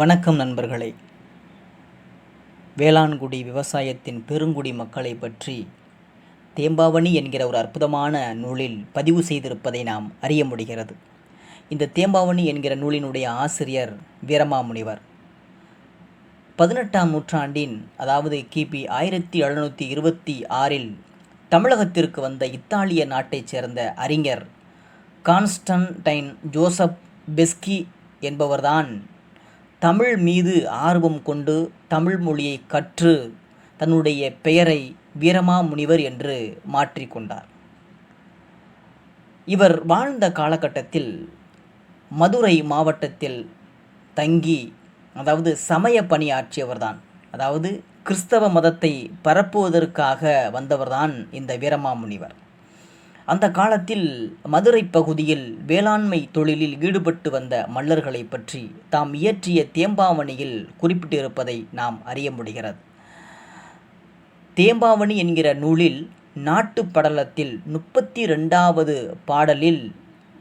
வணக்கம் நண்பர்களே. வேளாண்குடி விவசாயத்தின் பெருங்குடி மக்களை பற்றி தேம்பாவணி என்கிற ஒரு அற்புதமான நூலில் பதிவு செய்திருப்பதை நாம் அறிய முடிகிறது. இந்த தேம்பாவணி என்கிற நூலினுடைய ஆசிரியர் வீரமாமுனிவர். பதினெட்டாம் நூற்றாண்டின் அதாவது கிபி ஆயிரத்தி எழுநூற்றி இருபத்தி ஆறில் தமிழகத்திற்கு வந்த இத்தாலிய நாட்டைச் சேர்ந்த அறிஞர் கான்ஸ்டன்டைன் ஜோசப் பெஸ்கி என்பவர்தான் தமிழ் மீது ஆர்வம் கொண்டு தமிழ் மொழியை கற்று தன்னுடைய பெயரை வீரமாமுனிவர் என்று மாற்றிக்கொண்டார் இவர் வாழ்ந்த காலகட்டத்தில் மதுரை மாவட்டத்தில் தங்கி அதாவது சமய பணியாற்றியவர்தான். அதாவது கிறிஸ்தவ மதத்தை பரப்புவதற்காக வந்தவர்தான் இந்த வீரமாமுனிவர் அந்த காலத்தில் மதுரை பகுதியில் வேளாண்மை தொழிலில் ஈடுபட்டு வந்த மல்லர்களை பற்றி தாம் இயற்றிய தேம்பாவணியில் குறிப்பிட்டிருப்பதை நாம் அறிய முடிகிறது. தேம்பாவணி என்கிற நூலில் நாட்டு படலத்தில் முப்பத்தி ரெண்டாவது பாடலில்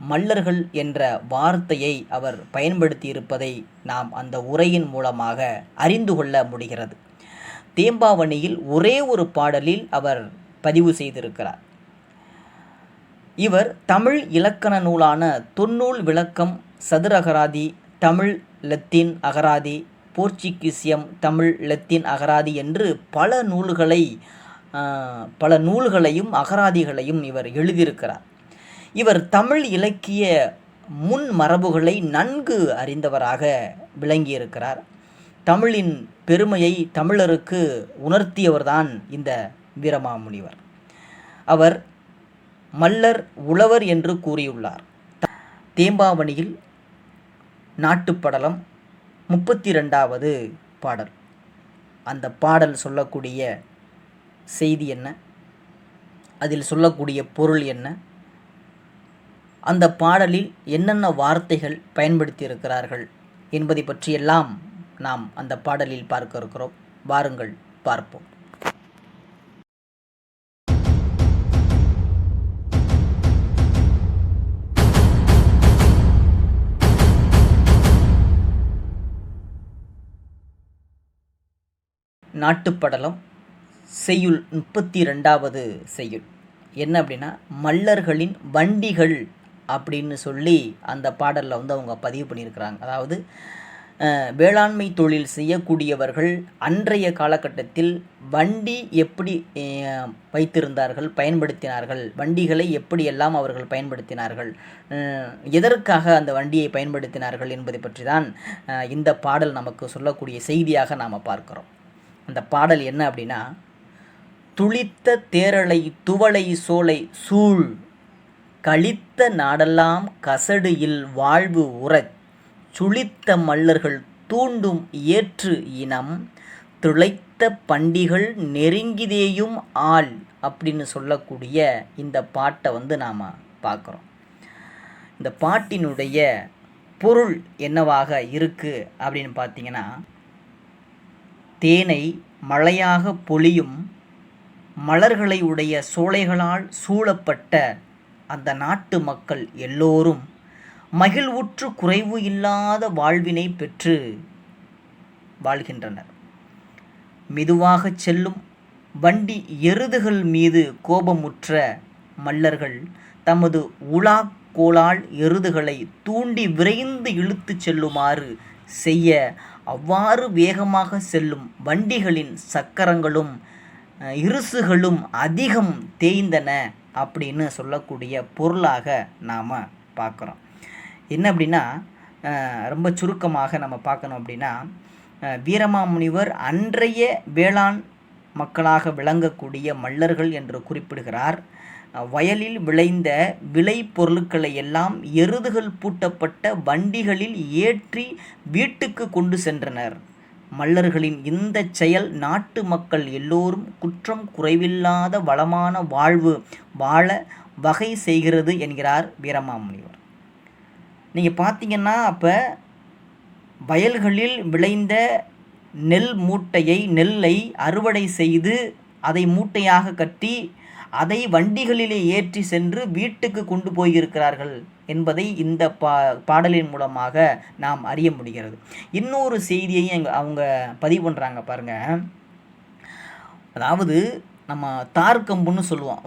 மல்லர்கள் என்ற வார்த்தையை அவர் பயன்படுத்தியிருப்பதை நாம் அந்த உரையின் மூலமாக அறிந்து கொள்ள முடிகிறது. தேம்பாவணியில் ஒரே ஒரு பாடலில் அவர் பதிவு செய்திருக்கிறார். இவர் தமிழ் இலக்கண நூலான தொன்னூல் விளக்கம் சதுரகராதி தமிழ் லத்தீன் அகராதி போர்ச்சுகீசியம் தமிழ் லத்தீன் அகராதி என்று பல நூல்களை பல நூல்களையும் அகராதிகளையும் இவர் எழுதியிருக்கிறார். இவர் தமிழ் இலக்கிய முன் மரபுகளை நன்கு அறிந்தவராக விளங்கியிருக்கிறார். தமிழின் பெருமையை தமிழருக்கு உணர்த்தியவர்தான் இந்த வீரமாமுனிவர். அவர் மல்லர் உழவர் என்று கூறியுள்ளார். தேம்பாவணியில் நாட்டுப்படலம் முப்பத்தி ரெண்டாவது பாடல். அந்த பாடல் சொல்லக்கூடிய செய்தி என்ன? அதில் சொல்லக்கூடிய பொருள் என்ன? அந்த பாடலில் என்னென்ன வார்த்தைகள் பயன்படுத்தியிருக்கிறார்கள் என்பதை பற்றியெல்லாம் நாம் அந்த பாடலில் பார்க்க இருக்கிறோம். வாருங்கள் பார்ப்போம். நாட்டுப்படலம் செய்யுள் முப்பத்தி ரெண்டாவது செய்யுள். என்ன அப்படின்னா மல்லர்களின் வண்டிகள் அப்படின்னு சொல்லி அந்த பாடலில் வந்து அவங்க பதிவு பண்ணியிருக்கிறாங்க. அதாவது வேளாண்மை தொழில் செய்யக்கூடியவர்கள் அன்றைய காலகட்டத்தில் வண்டி எப்படி வைத்திருந்தார்கள் பயன்படுத்தினார்கள் வண்டிகளை எப்படியெல்லாம் அவர்கள் பயன்படுத்தினார்கள் எதற்காக அந்த வண்டியை பயன்படுத்தினார்கள் என்பதை பற்றி தான் இந்த பாடல் நமக்கு சொல்லக்கூடிய செய்தியாக நாம் பார்க்கிறோம். அந்த பாடல் என்ன அப்படின்னா துளித்த தேரலை துவளை சோலை சூழ் கழித்த நாடெல்லாம் கசடு இல் வாழ்வு உறச் சுளித்த மல்லர்கள் தூண்டும் ஏற்று இனம் துளைத்த பண்டிகள் நெருங்கிதேயும் ஆள் அப்படின்னு சொல்லக்கூடிய இந்த பாட்டை வந்து நாம் பார்க்குறோம். இந்த பாட்டினுடைய பொருள் என்னவாக இருக்குது அப்படின்னு பார்த்தீங்கன்னா தேனை மழையாக பொழியும் மலர்களை உடைய சோலைகளால் சூழப்பட்ட அந்த நாட்டு மக்கள் எல்லோரும் மகிழ்வுற்று குறைவு இல்லாத வாழ்வினை பெற்று வாழ்கின்றனர். மெதுவாக செல்லும் வண்டி எருதுகள் மீது கோபமுற்ற மல்லர்கள் தமது உலாக்கோளால் எருதுகளை தூண்டி விரைந்து இழுத்து செல்லுமாறு செய்ய அவ்வாறு வேகமாக செல்லும் வண்டிகளின் சக்கரங்களும் இருசுகளும் அதிகம் தேய்ந்தன அப்படின்னு சொல்லக்கூடிய பொருளாக நாம் பார்க்குறோம். என்ன அப்படின்னா ரொம்ப சுருக்கமாக நம்ம பார்க்கணும் அப்படின்னா வீரமாமுனிவர் அன்றைய வேளாண் மக்களாக விளங்கக்கூடிய மல்லர்கள் என்று குறிப்பிடுகிறார். வயலில் விளைந்த விளை பொருட்களை எல்லாம் எருதுகள் பூட்டப்பட்ட வண்டிகளில் ஏற்றி வீட்டுக்கு கொண்டு சென்றனர். மல்லர்களின் இந்த செயல் நாட்டு மக்கள் எல்லோரும் குற்றம் குறைவில்லாத வளமான வாழ்வு வாழ வகை செய்கிறது என்கிறார் வீரமாமுனிவர். நீங்கள் பார்த்தீங்கன்னா அப்போ வயல்களில் விளைந்த நெல் மூட்டையை நெல்லை அறுவடை செய்து அதை மூட்டையாக கட்டி அதை வண்டிகளிலே ஏற்றி சென்று வீட்டுக்கு கொண்டு போயிருக்கிறார்கள் என்பதை இந்த பா பாடலின் மூலமாக நாம் அறிய முடிகிறது. இன்னொரு செய்தியையும் எங்க அவங்க பதிவு பண்ணுறாங்க பாருங்கள் அதாவது நம்ம தார் கம்புன்னு சொல்லுவோம்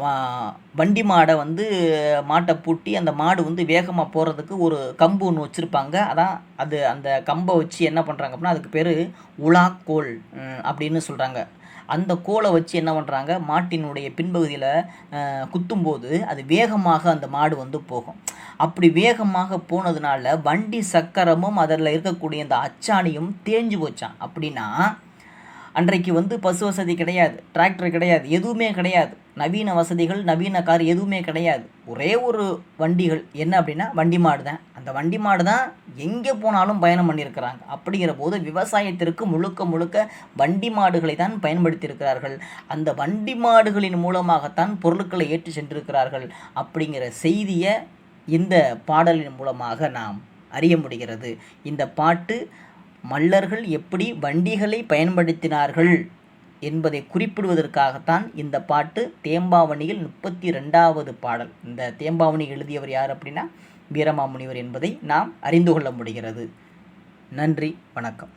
வண்டி மாடை வந்து மாட்டை பூட்டி அந்த மாடு வந்து வேகமாக போகிறதுக்கு ஒரு கம்பு ஒன்று வச்சுருப்பாங்க. அதான் அது அந்த கம்பை வச்சு என்ன பண்ணுறாங்க அப்படின்னா அதுக்கு பேர் உலாக்கோல் அப்படின்னு சொல்கிறாங்க அந்த கோலை வச்சு என்ன பண்ணுறாங்க மாட்டினுடைய பின்பகுதியில் குத்தும்போது அது வேகமாக அந்த மாடு வந்து போகும். அப்படி வேகமாக போனதுனால வண்டி சக்கரமும் அதில் இருக்கக்கூடிய அந்த அச்சாணியும் தேஞ்சு போச்சான் அப்படின்னா அன்றைக்கு வந்து பசு வசதி கிடையாது டிராக்டர் கிடையாது எதுவுமே கிடையாது. நவீன வசதிகள் நவீன கார் எதுவுமே கிடையாது. ஒரே ஒரு வண்டிகள் என்ன அப்படின்னா வண்டி மாடு தான். அந்த வண்டி மாடு தான் எங்கே போனாலும் பயணம் பண்ணியிருக்கிறாங்க. அப்படிங்கிற போது விவசாயத்திற்கு முழுக்க முழுக்க வண்டி மாடுகளை தான் பயன்படுத்தியிருக்கிறார்கள். அந்த வண்டி மாடுகளின் மூலமாகத்தான் பொருட்களை ஏற்றி சென்றிருக்கிறார்கள் அப்படிங்கிற செய்தியை இந்த பாடலின் மூலமாக நாம் அறிய முடிகிறது. இந்த பாட்டு மல்லர்கள் எப்படி வண்டிகளை பயன்படுத்தினார்கள்? என்பதை குறிப்பிடுவதற்காகத்தான் இந்த பாட்டு தேம்பாவணியில் முப்பத்தி ரெண்டாவது பாடல். இந்த தேம்பாவணி எழுதியவர் யார் அப்படின்னா வீரமாமுனிவர் என்பதை நாம் அறிந்து கொள்ள முடிகிறது. நன்றி வணக்கம்.